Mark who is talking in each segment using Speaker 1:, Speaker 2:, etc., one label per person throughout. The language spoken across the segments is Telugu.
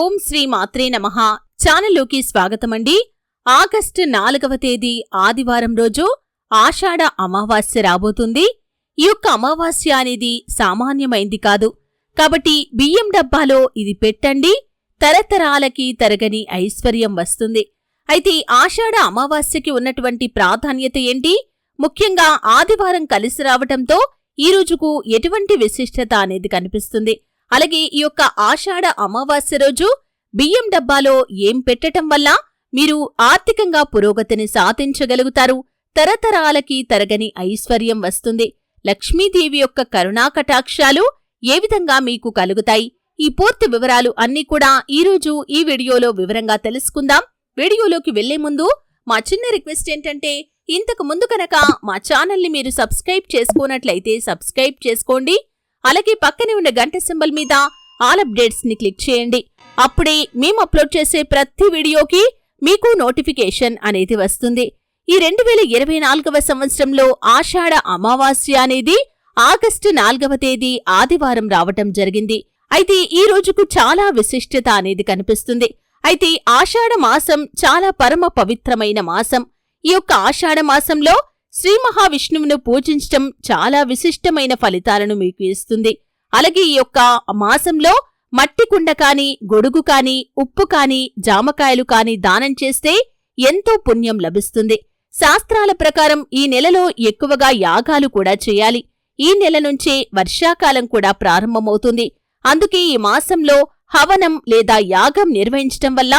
Speaker 1: ఓం శ్రీ మాత్రే నమ. ఛానల్లోకి స్వాగతమండి. ఆగస్టు నాలుగవ తేదీ ఆదివారం రోజు ఆషాఢ అమావాస్య రాబోతుంది. ఈ యొక్క అమావాస్య అనేది సామాన్యమైంది కాదు. కాబట్టి బియ్యం డబ్బాలో ఇది పెట్టండి. తరతరాలకి తరగని ఐశ్వర్యం వస్తుంది. అయితే ఆషాఢ అమావాస్యకి ఉన్నటువంటి ప్రాధాన్యత ఏంటి? ముఖ్యంగా ఆదివారం కలిసి రావటంతో ఈ రోజుకు ఎటువంటి విశిష్టత అనేది కనిపిస్తుంది? అలాగే ఈ యొక్క ఆషాఢ అమావాస్య రోజు బియ్యం డబ్బాలో ఏం పెట్టటం వల్ల మీరు ఆర్థికంగా పురోగతిని సాధించగలుగుతారు. తరతరాలకి తరగని ఐశ్వర్యం వస్తుంది. లక్ష్మీదేవి యొక్క కరుణా కటాక్షాలు ఏ విధంగా మీకు కలుగుతాయి? ఈ పూర్తి వివరాలు అన్నీ కూడా ఈరోజు ఈ వీడియోలో వివరంగా తెలుసుకుందాం. వీడియోలోకి వెళ్ళే ముందు మా చిన్న రిక్వెస్ట్ ఏంటంటే ఇంతకు ముందు కనుక మా ఛానల్ని మీరు సబ్స్క్రైబ్ చేసుకోనట్లయితే సబ్స్క్రైబ్ చేసుకోండి. అలాగే పక్కనే ఉన్న గంట సింబల్ మీద ఆల్ అప్డేట్స్ని క్లిక్ చేయండి. అప్పుడే మేము అప్లోడ్ చేసే ప్రతి వీడియోకి మీకు నోటిఫికేషన్ అనేది వస్తుంది. ఈ రెండు వేల ఇరవై నాలుగవ సంవత్సరంలో ఆషాఢ అమావాస్య అనేది ఆగస్టు నాలుగవ తేదీ ఆదివారం రావటం జరిగింది. అయితే ఈ రోజుకు చాలా విశిష్టత అనేది కనిపిస్తుంది. అయితే ఆషాఢ మాసం చాలా పరమ పవిత్రమైన మాసం. ఈ యొక్క ఆషాఢ మాసంలో శ్రీ మహావిష్ణువును పూజించటం చాలా విశిష్టమైన ఫలితాలను మీకు ఇస్తుంది. అలాగే ఈ యొక్క మాసంలో మట్టి కుండ కాని గొడుగు కాని ఉప్పు కాని జామకాయలు కాని దానం చేస్తే ఎంతో పుణ్యం లభిస్తుంది. శాస్త్రాల ప్రకారం ఈ నెలలో ఎక్కువగా యాగాలు కూడా చేయాలి. ఈ నెల నుంచే వర్షాకాలం కూడా ప్రారంభమవుతుంది. అందుకే ఈ మాసంలో హవనం లేదా యాగం నిర్వహించటం వల్ల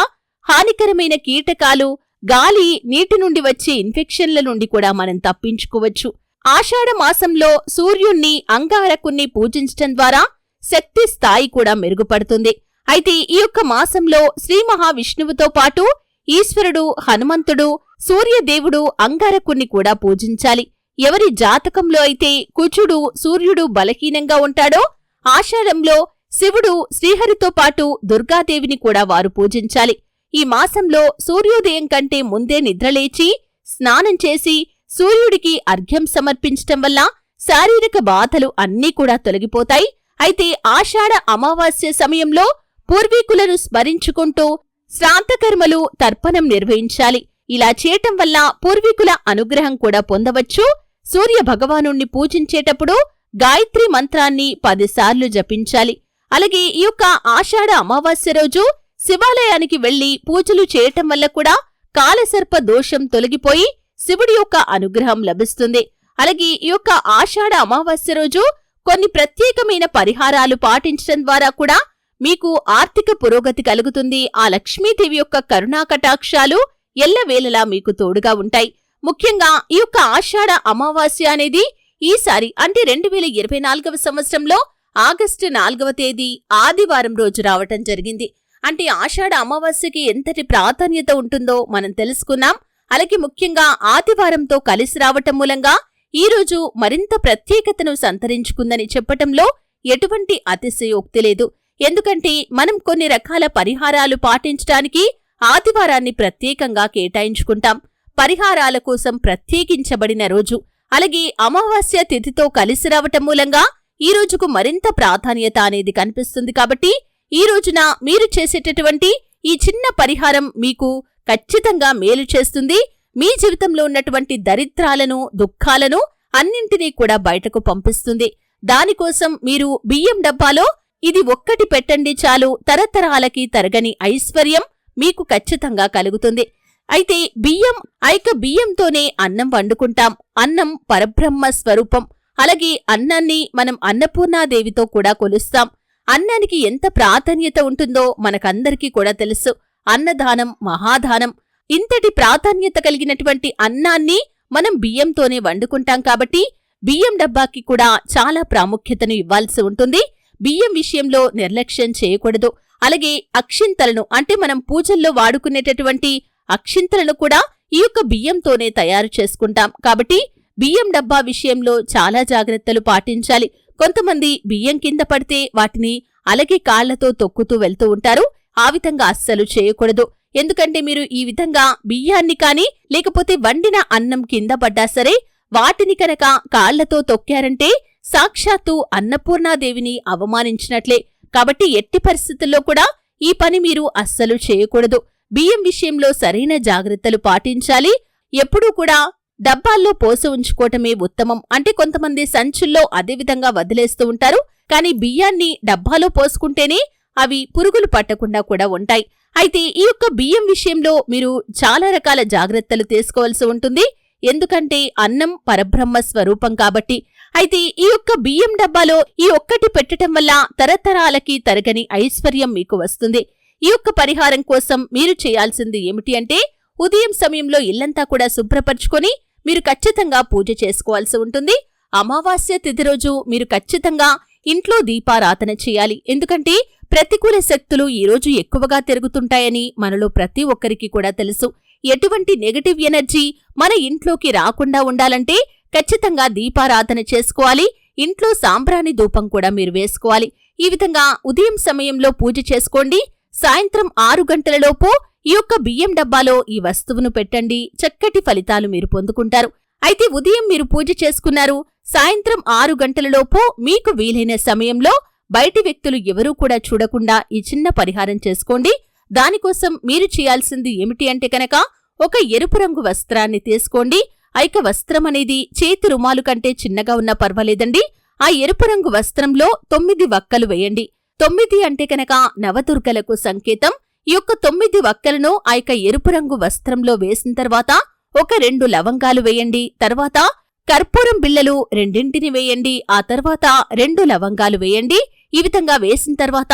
Speaker 1: హానికరమైన కీటకాలు గాలి నీటి నుండి వచ్చే ఇన్ఫెక్షన్ల నుండి కూడా మనం తప్పించుకోవచ్చు. ఆషాఢ మాసంలో సూర్యుణ్ణి అంగారకుణ్ణి పూజించటం ద్వారా శక్తి స్థాయి కూడా మెరుగుపడుతుంది. అయితే ఈ యొక్క మాసంలో శ్రీ మహావిష్ణువుతో పాటు ఈశ్వరుడు హనుమంతుడు సూర్యదేవుడు అంగారకుణ్ణి కూడా పూజించాలి. ఎవరి జాతకంలో అయితే కుచుడు సూర్యుడు బలహీనంగా ఉంటాడో ఆషాఢంలో శివుడు శ్రీహరితో పాటు దుర్గాదేవిని కూడా వారు పూజించాలి. ఈ మాసంలో సూర్యోదయం కంటే ముందే నిద్రలేచి స్నానం చేసి సూర్యుడికి అర్ఘ్యం సమర్పించటం వల్ల శారీరక బాధలు అన్నీ కూడా తొలగిపోతాయి. అయితే ఆషాఢ అమావాస్య సమయంలో పూర్వీకులను స్మరించుకుంటూ శ్రాంతకర్మలు తర్పణం నిర్వహించాలి. ఇలా చేయటం వల్ల పూర్వీకుల అనుగ్రహం కూడా పొందవచ్చు. సూర్య భగవానుణ్ణి పూజించేటప్పుడు గాయత్రి మంత్రాన్ని పదిసార్లు జపించాలి. అలాగే ఈ యొక్క ఆషాఢ అమావాస్య రోజు శివాలయానికి వెళ్ళి పూజలు చేయటం వల్ల కూడా కాలసర్ప దోషం తొలగిపోయి శివుడి యొక్క అనుగ్రహం లభిస్తుంది. అలాగే ఈ యొక్క ఆషాఢ అమావాస్య రోజు కొన్ని ప్రత్యేకమైన పరిహారాలు పాటించడం ద్వారా కూడా మీకు ఆర్థిక పురోగతి కలుగుతుంది. ఆ లక్ష్మీదేవి యొక్క కరుణా కటాక్షాలు ఎల్లవేళలా మీకు తోడుగా ఉంటాయి. ముఖ్యంగా ఈ యొక్క ఆషాఢ అమావాస్య అనేది ఈసారి అంటే రెండు వేల ఇరవై నాలుగవ సంవత్సరంలో ఆగస్టు నాలుగవ తేదీ ఆదివారం రోజు రావటం జరిగింది. అంటే ఆషాఢ అమావాస్యకి ఎంతటి ప్రాధాన్యత ఉంటుందో మనం తెలుసుకున్నాం అలాగే ముఖ్యంగా ఆదివారంతో కలిసి రావటం మూలంగా ఈ రోజు మరింత ప్రత్యేకతను సంతరించుకుందని చెప్పటంలో ఎటువంటి అతిశయోక్తి లేదు. ఎందుకంటే మనం కొన్ని రకాల పరిహారాలు పాటించడానికి ఆదివారాన్ని ప్రత్యేకంగా కేటాయించుకుంటాం. పరిహారాల కోసం ప్రత్యేకించబడిన రోజు. అలాగే అమావాస్య తిథితో కలిసి రావటం మూలంగా ఈ రోజుకు మరింత ప్రాధాన్యత అనేది కనిపిస్తుంది కాబట్టి ఈ రోజున మీరు చేసేటటువంటి ఈ చిన్న పరిహారం మీకు ఖచ్చితంగా మేలు చేస్తుంది. మీ జీవితంలో ఉన్నటువంటి దరిద్రాలను దుఃఖాలను అన్నింటినీ కూడా బయటకు పంపిస్తుంది. దానికోసం మీరు బియ్యం డబ్బాలో ఇది ఒక్కటి పెట్టండి చాలు తరతరాలకి తరగని ఐశ్వర్యం మీకు ఖచ్చితంగా కలుగుతుంది. అయితే బియ్యం ఐక బియ్యంతోనే అన్నం వండుకుంటాం. అన్నం పరబ్రహ్మ స్వరూపం. అలాగే అన్నాన్ని మనం అన్నపూర్ణాదేవితో కూడా కొలుస్తాం. అన్నానికి ఎంత ప్రాధాన్యత ఉంటుందో మనకందరికీ కూడా తెలుసు. అన్నదానం మహాదానం ఇంతటి ప్రాధాన్యత కలిగినటువంటి అన్నాన్ని మనం బియ్యంతోనే వండుకుంటాం కాబట్టి బియ్యం డబ్బాకి కూడా చాలా ప్రాముఖ్యతను ఇవ్వాల్సి ఉంటుంది. బియ్యం విషయంలో నిర్లక్ష్యం చేయకూడదు. అలాగే అక్షింతలను అంటే మనం పూజల్లో వాడుకునేటటువంటి అక్షింతలను కూడా ఈ యొక్క బియ్యంతోనే తయారు చేసుకుంటాం. కాబట్టి బియ్యం డబ్బా విషయంలో చాలా జాగ్రత్తలు పాటించాలి. కొంతమంది బియ్యం కింద పడితే వాటిని అలాగే కాళ్ళతో తొక్కుతూ వెళ్తూ ఉంటారు. ఆ విధంగా అస్సలు చేయకూడదు. ఎందుకంటే మీరు ఈ విధంగా బియ్యాన్ని కానీ లేకపోతే వండిన అన్నం కింద పడ్డా సరే వాటిని కనుక కాళ్ళతో తొక్కారంటే సాక్షాత్తు అన్నపూర్ణాదేవిని అవమానించినట్లే. కాబట్టి ఎట్టి పరిస్థితుల్లో కూడా ఈ పని మీరు అస్సలు చేయకూడదు. బియ్యం విషయంలో సరైన జాగ్రత్తలు పాటించాలి. ఎప్పుడూ కూడా డబ్బాల్లో పోసి ఉంచుకోవటమే ఉత్తమం. అంటే కొంతమంది సంచుల్లో అదేవిధంగా వదిలేస్తూ ఉంటారు. కానీ బియ్యాన్ని డబ్బాలో పోసుకుంటేనే అవి పురుగులు పట్టకుండా కూడా ఉంటాయి. అయితే ఈ యొక్క బియ్యం విషయంలో మీరు చాలా రకాల జాగ్రత్తలు తీసుకోవాల్సి ఉంటుంది. ఎందుకంటే అన్నం పరబ్రహ్మ స్వరూపం కాబట్టి. అయితే ఈ యొక్క బియ్యం డబ్బాలో ఈ ఒక్కటి పెట్టటం వల్ల తరతరాలకి తరగని ఐశ్వర్యం మీకు వస్తుంది. ఈ యొక్క పరిహారం కోసం మీరు చేయాల్సింది ఏమిటి అంటే ఉదయం సమయంలో ఇల్లంతా కూడా శుభ్రపరచుకొని మీరు ఖచ్చితంగా పూజ చేసుకోవాల్సి ఉంటుంది. అమావాస్య తిథి రోజు మీరు ఖచ్చితంగా ఇంట్లో దీపారాధన చేయాలి. ఎందుకంటే ప్రతికూల శక్తులు ఈరోజు ఎక్కువగా తిరుగుతుంటాయని మనలో ప్రతి ఒక్కరికి కూడా తెలుసు. ఎటువంటి నెగటివ్ ఎనర్జీ మన ఇంట్లోకి రాకుండా ఉండాలంటే ఖచ్చితంగా దీపారాధన చేసుకోవాలి. ఇంట్లో సాంబ్రాణి ధూపం కూడా మీరు వేసుకోవాలి. ఈ విధంగా ఉదయం సమయంలో పూజ చేసుకోండి. సాయంత్రం ఆరు గంటలలోపు ఈ యొక్క బియ్యం డబ్బాలో ఈ వస్తువును పెట్టండి. చక్కటి ఫలితాలు మీరు పొందుకుంటారు. అయితే ఉదయం మీరు పూజ చేసుకున్నారు. సాయంత్రం ఆరు గంటలలోపు మీకు వీలైన సమయంలో బయటి వ్యక్తులు ఎవరూ కూడా చూడకుండా ఈ చిన్న పరిహారం చేసుకోండి. దానికోసం మీరు చేయాల్సింది ఏమిటి అంటే కనుక ఒక ఎరుపు రంగు వస్త్రాన్ని తీసుకోండి. ఐక వస్త్రం అనేది చేతి రుమాలు కంటే చిన్నగా ఉన్నా పర్వాలేదండి. ఆ ఎరుపు రంగు వస్త్రంలో తొమ్మిది వక్కలు వేయండి. తొమ్మిది అంటే కనుక నవదుర్గలకు సంకేతం. యొక్క తొమ్మిది వక్కలను ఆ యొక్క ఎరుపు రంగు వస్త్రంలో వేసిన తర్వాత ఒక రెండు లవంగాలు వేయండి. తర్వాత కర్పూరం బిళ్ళలు రెండింటిని వేయండి. ఆ తర్వాత రెండు లవంగాలు వేయండి. ఈ విధంగా వేసిన తర్వాత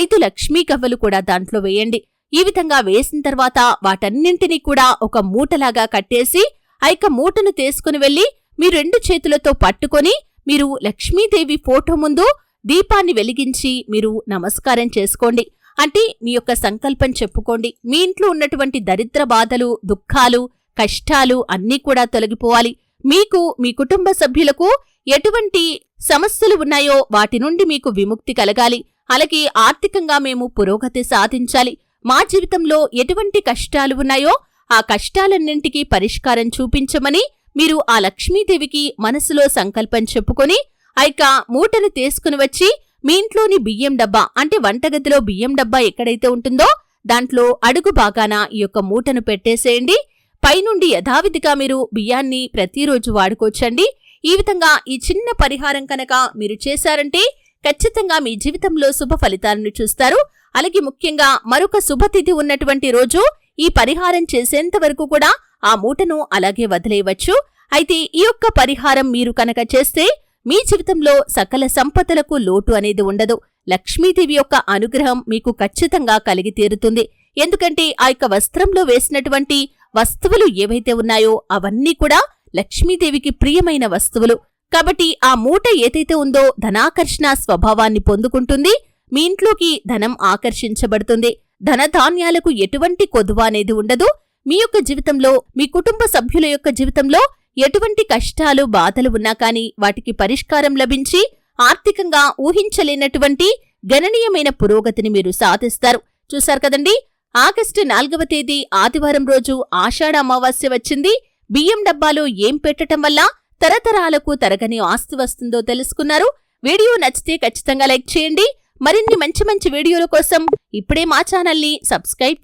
Speaker 1: ఐదు లక్ష్మీ కవ్వలు కూడా దాంట్లో వేయండి. ఈ విధంగా వేసిన తర్వాత వాటన్నింటినీ కూడా ఒక మూటలాగా కట్టేసి ఆ యొక్క మూటను తీసుకుని వెళ్ళి మీ రెండు చేతులతో పట్టుకొని మీరు లక్ష్మీదేవి ఫోటో ముందు దీపాన్ని వెలిగించి మీరు నమస్కారం చేసుకోండి. అంటే మీ యొక్క సంకల్పం చెప్పుకోండి. మీ ఇంట్లో ఉన్నటువంటి దరిద్ర బాధలు దుఃఖాలు కష్టాలు అన్నీ కూడా తొలగిపోవాలి. మీకు మీ కుటుంబ సభ్యులకు ఎటువంటి సమస్యలు ఉన్నాయో వాటి నుండి మీకు విముక్తి కలగాలి. అలాగే ఆర్థికంగా మేము పురోగతి సాధించాలి. మా జీవితంలో ఎటువంటి కష్టాలు ఉన్నాయో ఆ కష్టాలన్నింటికీ పరిష్కారం చూపించమని మీరు ఆ లక్ష్మీదేవికి మనసులో సంకల్పం చెప్పుకొని ఆ యొక్క మూటను తీసుకుని వచ్చి మీ ఇంట్లోని బియ్యం డబ్బా అంటే వంటగదిలో బియ్యం డబ్బా ఎక్కడైతే ఉంటుందో దాంట్లో అడుగు బాగాన ఈ యొక్క మూటను పెట్టేసేయండి. పైనుండి యథావిధిగా మీరు బియ్యాన్ని ప్రతిరోజు వాడుకోవచ్చండి. ఈ విధంగా ఈ చిన్న పరిహారం కనుక మీరు చేశారంటే ఖచ్చితంగా మీ జీవితంలో శుభ ఫలితాలను చూస్తారు. అలాగే ముఖ్యంగా మరొక శుభతిథి ఉన్నటువంటి రోజు ఈ పరిహారం చేసేంత వరకు కూడా ఆ మూటను అలాగే వదిలేయవచ్చు. అయితే ఈ యొక్క పరిహారం మీరు కనుక చేస్తే మీ జీవితంలో సకల సంపదలకు లోటు అనేది ఉండదు. లక్ష్మీదేవి యొక్క అనుగ్రహం మీకు ఖచ్చితంగా కలిగి తీరుతుంది. ఎందుకంటే ఆ యొక్క వస్త్రంలో వేసినటువంటి వస్తువులు ఏవైతే ఉన్నాయో అవన్నీ కూడా లక్ష్మీదేవికి ప్రియమైన వస్తువులు. కాబట్టి ఆ మూట ఏదైతే ఉందో ధనాకర్షణ స్వభావాన్ని పొందుకుంటుంది. మీ ఇంట్లోకి ధనం ఆకర్షించబడుతుంది. ధనధాన్యాలకు ఎటువంటి కొదువ అనేది ఉండదు. మీ యొక్క జీవితంలో మీ కుటుంబ సభ్యుల యొక్క జీవితంలో ఎటువంటి కష్టాలు బాధలు ఉన్నా కానీ వాటికి పరిష్కారం లభించి ఆర్థికంగా ఊహించలేనటువంటి గణనీయమైన పురోగతిని మీరు సాధిస్తారు. చూశారు కదండి? ఆగస్టు నాలుగవ తేదీ ఆదివారం రోజు ఆషాఢ అమావాస్య వచ్చింది. బియ్యం డబ్బాలో ఏం పెట్టటం వల్ల తరతరాలకు తరగని ఆస్తి వస్తుందో తెలుసుకున్నారు. వీడియో నచ్చితే ఖచ్చితంగా లైక్ చేయండి. మరిన్ని మంచి మంచి వీడియోల కోసం ఇప్పుడే మా ఛానల్ని సబ్స్క్రైబ్